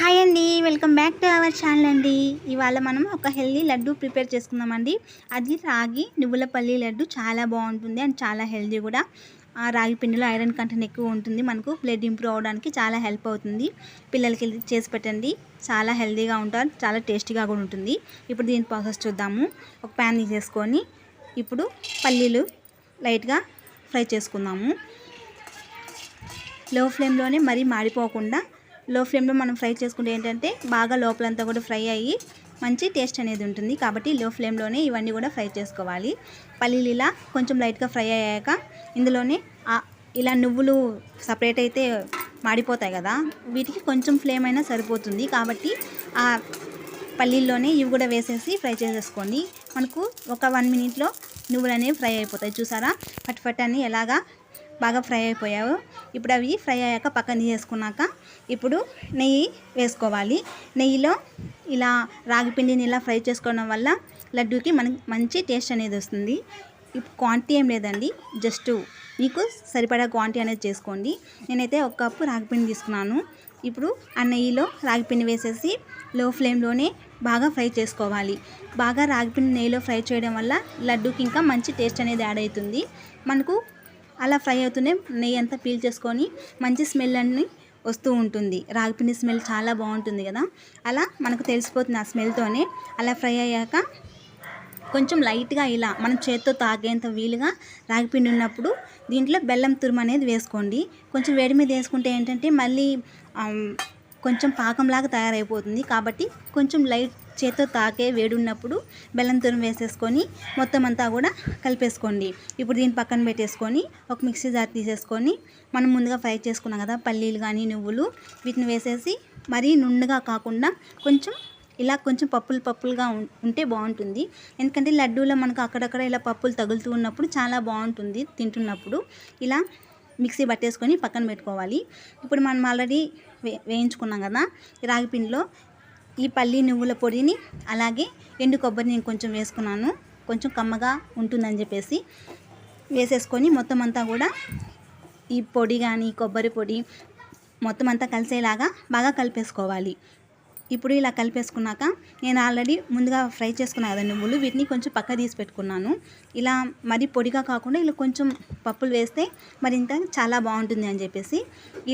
Hi అండి welcome back to our channel అండి. ఇవాళ మనం ఒక హెల్దీ లడ్డు ప్రిపేర్ చేసుకుందామండి. అది రాగి నువ్వుల పల్లి లడ్డు చాలా బాగుంటుంది అండ్ చాలా హెల్దీ కూడా. ఆ రాగి పిండిలో ఐరన్ కంటెంట్ ఎక్కువ ఉంటుంది. మనకు బ్లడ్ ఇంప్రూవ్ అవడానికి చాలా హెల్ప్ అవుతుంది. పిల్లలకి చేసి పెట్టండి. చాలా హెల్దీగా ఉంటారు చాలా టేస్టీగా కూడా ఉంటుంది. ఇప్పుడు దీని ప్రాసెస్ చూద్దాము. ఒక ప్యాన్ తీసేసుకొని ఇప్పుడు పల్లీలు లైట్గా ఫ్రై చేసుకుందాము. లో ఫ్లేమ్లోనే మరీ మాడిపోకుండా లో ఫ్లేమ్లో మనం ఫ్రై చేసుకుంటే ఏంటంటే బాగా లోపలంతా కూడా ఫ్రై అయ్యి మంచి టేస్ట్ అనేది ఉంటుంది. కాబట్టి లో ఫ్లేమ్లోనే ఇవన్నీ కూడా ఫ్రై చేసుకోవాలి. పల్లీలు ఇలా కొంచెం లైట్గా ఫ్రై అయ్యాక ఇందులోనే ఇలా నువ్వులు సపరేట్ అయితే మాడిపోతాయి కదా వీటికి కొంచెం ఫ్లేమ్ అయినా సరిపోతుంది. కాబట్టి ఆ పల్లీల్లోనే ఇవి కూడా వేసేసి ఫ్రై చేసేసుకోండి. మనకు ఒక వన్ మినిట్లో నువ్వులు అనేవి ఫ్రై అయిపోతాయి. చూసారా? ఫట్ ఫట్ అని ఎలాగా బాగా ఫ్రై అయిపోయావు. ఇప్పుడు అవి ఫ్రై అయ్యాక పక్కన తీసేసుకున్నాక ఇప్పుడు నెయ్యి వేసుకోవాలి. నెయ్యిలో ఇలా రాగి పిండిని ఇలా ఫ్రై చేసుకోవడం వల్ల లడ్డూకి మనకి మంచి టేస్ట్ అనేది వస్తుంది. ఇప్పుడు క్వాంటిటీ ఏం లేదండి. జస్ట్ మీకు సరిపడా క్వాంటిటీ అనేది చేసుకోండి. నేనైతే ఒక కప్పు రాగిపిండి తీసుకున్నాను. ఇప్పుడు ఆ నెయ్యిలో రాగిపిండి వేసేసి లో ఫ్లేమ్లోనే బాగా ఫ్రై చేసుకోవాలి. బాగా రాగిపిండి నెయ్యిలో ఫ్రై చేయడం వల్ల లడ్డూకి ఇంకా మంచి టేస్ట్ అనేది యాడ్ అవుతుంది. మనకు అలా ఫ్రై అవుతూనే నెయ్యి అంతా పీల్ చేసుకొని మంచి స్మెల్ అన్ని వస్తూ ఉంటుంది. రాగిపిండి స్మెల్ చాలా బాగుంటుంది కదా. అలా మనకు తెలిసిపోతుంది ఆ స్మెల్తోనే అలా ఫ్రై అయ్యాక కొంచెం లైట్గా ఇలా మనం చేత్తో తాగేంత వీలుగా రాగిపిండి ఉన్నప్పుడు దీంట్లో బెల్లం తురుము అనేది వేసుకోండి. కొంచెం వేడి మీద వేసుకుంటే ఏంటంటే మళ్ళీ కొంచెం పాకంలాగా తయారైపోతుంది. కాబట్టి కొంచెం లైట్ చేత్తో తాకే వేడి ఉన్నప్పుడు బెల్లం తురుము వేసేసుకొని మొత్తం అంతా కూడా కలిపేసుకోండి. ఇప్పుడు దీన్ని పక్కన పెట్టేసుకొని ఒక మిక్సీ జార్ తీసేసుకొని మనం ముందుగా ఫ్రై చేసుకున్నాం కదా పల్లీలు కానీ నువ్వులు వీటిని వేసేసి మరీ నుండుగా కాకుండా కొంచెం ఇలా కొంచెం పప్పులు పప్పులుగా ఉం- ఉంటే బాగుంటుంది. ఎందుకంటే లడ్డూలో మనకు అక్కడక్కడ ఇలా పప్పులు తగులుతూ ఉన్నప్పుడు చాలా బాగుంటుంది తింటున్నప్పుడు. ఇలా మిక్సీ పట్టేసుకొని పక్కన పెట్టుకోవాలి. ఇప్పుడు మనం ఆల్రెడీ వే వేయించుకున్నాం కదా రాగి పిండిలో ఈ పల్లి నువ్వుల పొడిని అలాగే ఎండు కొబ్బరి నేను కొంచెం వేసుకున్నాను. కొంచెం కమ్మగా ఉంటుందని చెప్పేసి వేసేసుకొని మొత్తం అంతా కూడా ఈ పొడి కానీ కొబ్బరి పొడి మొత్తం అంతా కలిసేలాగా బాగా కలిపేసుకోవాలి. ఇప్పుడు ఇలా కలిపేసుకున్నాక నేను ఆల్రెడీ ముందుగా ఫ్రై చేసుకున్నాను కదా నువ్వులు వీటిని కొంచెం పక్క తీసి పెట్టుకున్నాను. ఇలా మరి పొడిగా కాకుండా ఇలా కొంచెం పప్పులు వేస్తే మరి ఇంకా చాలా బాగుంటుంది అని చెప్పేసి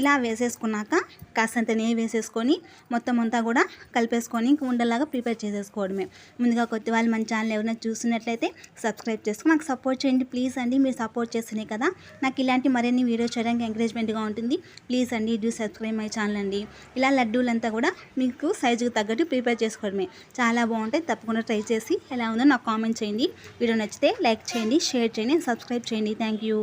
ఇలా వేసేసుకున్నాక కాస్తంత నెయ్యి వేసేసుకొని మొత్తం అంతా కూడా కలిపేసుకొని ఇంక ఉండలాగా ప్రిపేర్ చేసేసుకోవడమే. ముందుగా కొత్త వాళ్ళు మన ఛానల్ ఎవరైనా చూసినట్లయితే సబ్స్క్రైబ్ చేసుకుని నాకు సపోర్ట్ చేయండి. ప్లీజ్ అండి మీరు సపోర్ట్ చేస్తేనే కదా నాకు ఇలాంటి మరిన్ని వీడియో చేయడానికి ఎంకరేజ్మెంట్గా ఉంటుంది. ప్లీజ్ అండి డూ సబ్స్క్రైబ్ మై ఛానల్ అండి. ఇలా లడ్డూలంతా కూడా మీకు సైజుకి తగ్గట్టు ప్రిపేర్ చేసుకోవడమే. చాలా బాగుంటాయి. తప్పకుండా ట్రై చేసి ఎలా ఉందో నాకు కామెంట్ చేయండి. వీడియో నచ్చితే లైక్ చేయండి షేర్ చేయండి సబ్స్క్రైబ్ చేయండి. Thank you.